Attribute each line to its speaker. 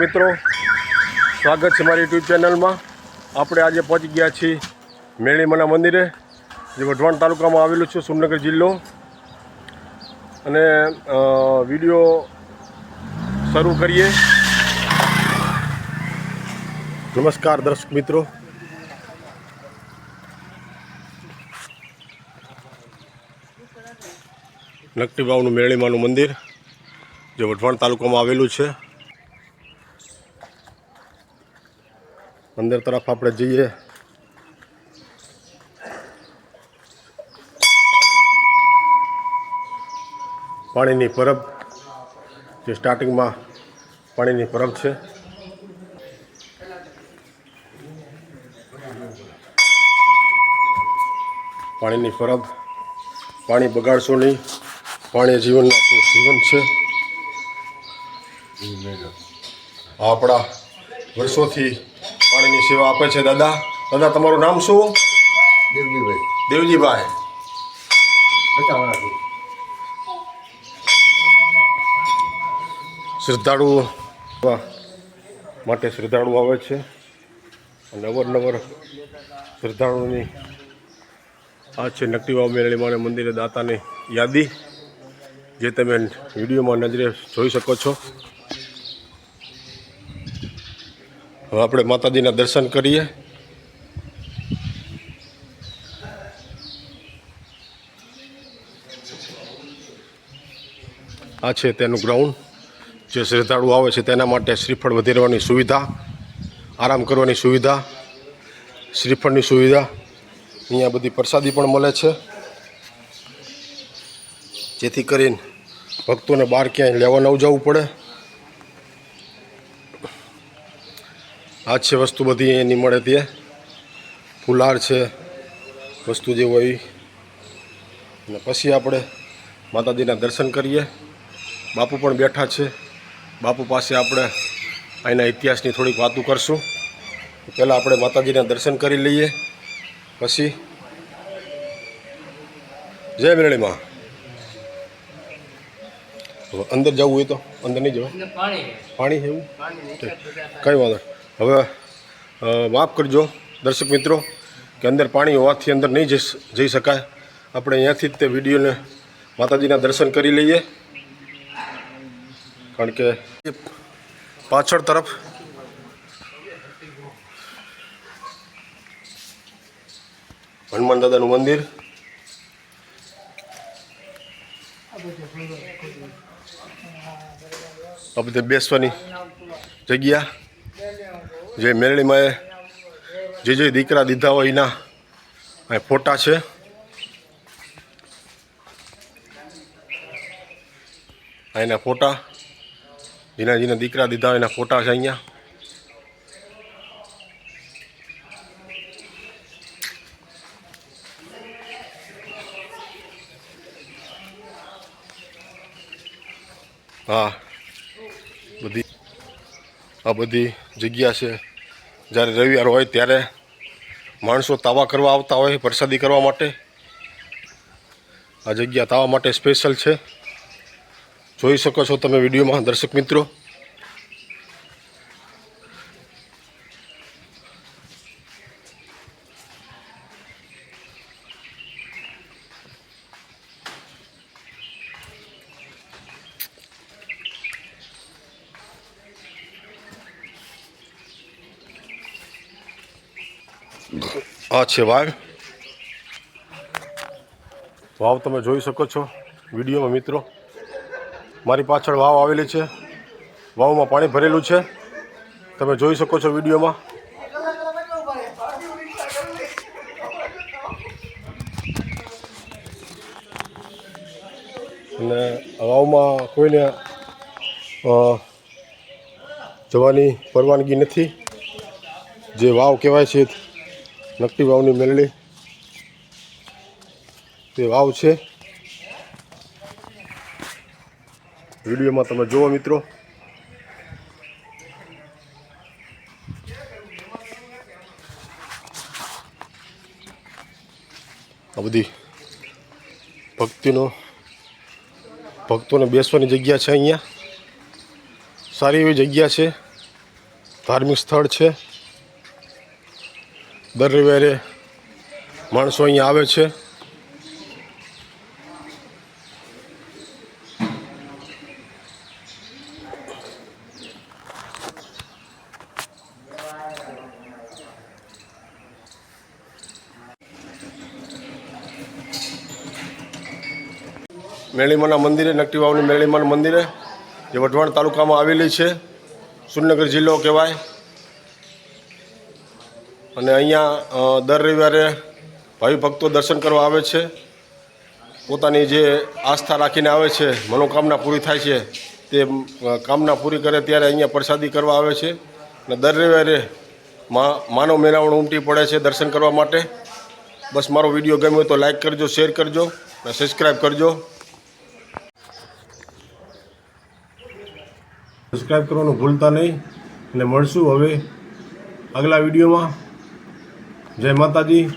Speaker 1: મિત્રો, સ્વાગત છે મારી યુટ્યુબ ચેનલમાં આપણે આજે પહોંચી ગયા છીએ મેળીમાના મંદિરે, જે વઢવાણ તાલુકામાં આવેલું છે સુરનગર જિલ્લો. અને વીડિયો શરૂ કરીએ. નમસ્કાર દર્શક મિત્રો. નકટીભાવનું મેળીમાનું મંદિર, જે વઢવાણ તાલુકામાં આવેલું છે. અંદર તરફ આપણે જઈએ. પાણીની પરબ, જે સ્ટાર્ટિંગમાં પાણીની પરબ છે. પાણીની પરબ, પાણી બગાડશો નહીં. પાણી જીવનનું આપણું જીવન છે. આપણા વર્ષોથી પાણીની સેવા આપે છે દાદા. દાદા તમારું નામ શું?
Speaker 2: દેવજીભાઈ.
Speaker 1: દેવજીભાઈ.
Speaker 2: શ્રદ્ધાળુ
Speaker 1: શ્રદ્ધાળુઓ માટે શ્રદ્ધાળુ આવે છે. અને અવરનવર શ્રદ્ધાળુઓની આ છે નકટીવા મેળીમાને મંદિરે દાતાની યાદી જે તમે વિડીયોમાં નજરે જોઈ શકો છો. હવે આપણે માતાજીના દર્શન કરીએ. આ છે તેનું ગ્રાઉન્ડ જે શ્રદ્ધાળુ આવે છે તેના માટે શ્રીફળ વધેરવાની સુવિધા, આરામ કરવાની સુવિધા, શ્રીફળની સુવિધા. અહીંયા બધી પ્રસાદી પણ મળે છે. જેથી કરીને ભક્તોને બહાર ક્યાંય લેવા ન જવું પડે. આ છે વસ્તુ બધી એની મળે તે. ફુલાર છે વસ્તુ જે હોય. અને પછી આપણે માતાજીના દર્શન કરીએ. બાપુ પણ બેઠા છે. બાપુ પાસે આપણે અહીંના ઇતિહાસની થોડીક વાતો કરશું. પહેલાં આપણે માતાજીના દર્શન કરી લઈએ. પછી જય મેરળીમાં અંદર જવું હોય તો અંદર નહીં જવાય.
Speaker 2: પાણી.
Speaker 1: એવું? કઈ કંઈ વાંધો. હવે માફ કરજો, દર્શક મિત્રો, કે અંદર પાણી હોવાથી અંદર નહીં જઈ જઈ શકાય. આપણે અહીંયાથી જ તે વિડીયોને માતાજીના દર્શન કરી લઈએ. કારણ કે પાછળ તરફ હનુમાન દાદાનું મંદિર. આ બેસવાની જગ્યા. જે મેરળીમાં જે જે દીકરા દીધા હોય એના અહીં ફોટા છે. એના ફોટા. જેના જેના દીકરા દીધા હોય એના ફોટા છે અહીંયા. હા. બધી આ બધી જગ્યા છે. જ્યારે રવિવાર હોય ત્યારે માણસો તાવા કરવા આવતા હોય પ્રસાદી કરવા માટે. આ જગ્યા તાવા માટે સ્પેશિયલ છે. જોઈ શકો છો તમે વિડીયોમાં, દર્શક મિત્રો. આ છે વાવ વાવ તમે જોઈ શકો છો, વિડીયોમાં મિત્રો. મારી પાછળ વાવ આવેલી છે. વાવમાં પાણી ભરેલું છે. તમે જોઈ શકો છો વિડીયોમાં. અને વાવમાં કોઈને જવાની પરવાનગી નથી. જે વાવ કહેવાય છે નકટી વાવની મેલડી. તે વાવ છે. વિડીયોમાં તમે જુઓ મિત્રો. આ બધી ભક્તિનો, ભક્તોને બેસવાની જગ્યા છે અહીંયા. સારી એવી જગ્યા છે. ધાર્મિક સ્થળ છે. દર રવિવારે માણસો અહીંયા આવે છે. મેળીમાના મંદિરે નકટી વાવની મેળીમાના મંદિરે જે વઢવાણ તાલુકામાં આવેલી છે સુરનગર જિલ્લો કહેવાય. અને અહીંયા દર રવિવારે ભાવિ ભક્તો દર્શન કરવા આવે છે. પોતાની જે આસ્થા રાખીને આવે છે, મનોકામના પૂરી થાય છે, તે કામના પૂરી કરે ત્યારે અહીંયા પ્રસાદી કરવા આવે છે. અને દર રવિવારે માનવ મેળાવણ ઉમટી પડે છે દર્શન કરવા માટે. બસ મારો વીડિયો ગમ્યો તો લાઈક કરજો, શેર કરજો, અને સબસ્ક્રાઈબ કરજો. સબસ્ક્રાઈબ કરવાનું ભૂલતા નહીં. અને મળશું હવે આગલા વિડીયોમાં. જય માતાજી.